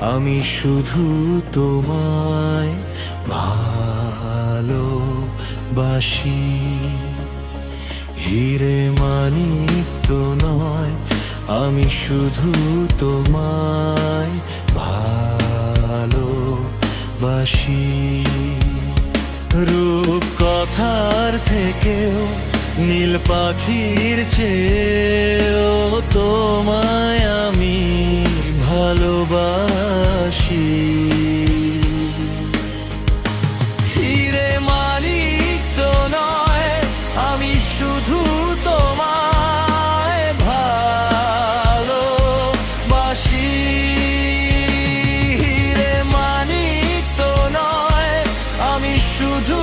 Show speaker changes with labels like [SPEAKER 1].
[SPEAKER 1] আমি শুধু তোমায় ভালোবাসি। হিরে মানিক তো নয়, আমি শুধু তোমায় ভালোবাসি। রূপ কথার থেকেও নীল পাখির চেয়েও তোমায় শুধু